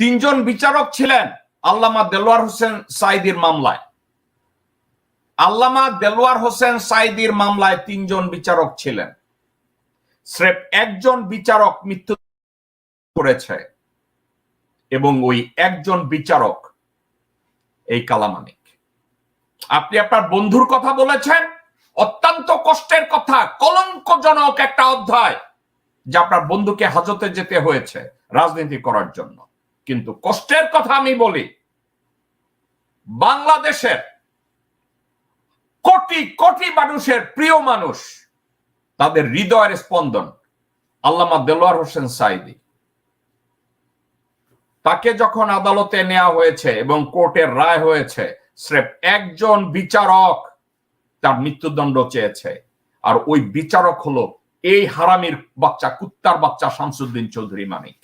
তিনজন বিচারক ছিলেন আল্লামা দেলোয়ার হোসেন সাইদির মামলায়। আল্লামা দেলোয়ার হোসেন সাইদির মামলায় তিনজন বিচারক ছিলেন। স্রেফ একজন বিচারক মৃত্যু করেছে এবং ওই একজন বিচারক এই কালামানিক আপনি আপনার বন্ধুর কথা বলেছেন, অত্যন্ত কষ্টের কথা, কলঙ্কজনক একটা অধ্যায় যে আপনার বন্ধুকে হাজতে যেতে হয়েছে রাজনীতি করার জন্য। কিন্তু কষ্টের কথা আমি বলি, বাংলাদেশের কোটি কোটি মানুষের প্রিয় মানুষ তাদের হৃদয়ের স্পন্দন আল্লামা দেলোয়ার হোসেন সাইদি তাকে যখন আদালতে নেওয়া হয়েছে এবং কোর্টের রায় হয়েছে, স্রেফ একজন বিচারক তার মৃত্যুদণ্ড চেয়েছে। আর ওই বিচারক হলো এই হারামির বাচ্চা, কুত্তার বাচ্চা শামসুদ্দিন চৌধুরী মানিক।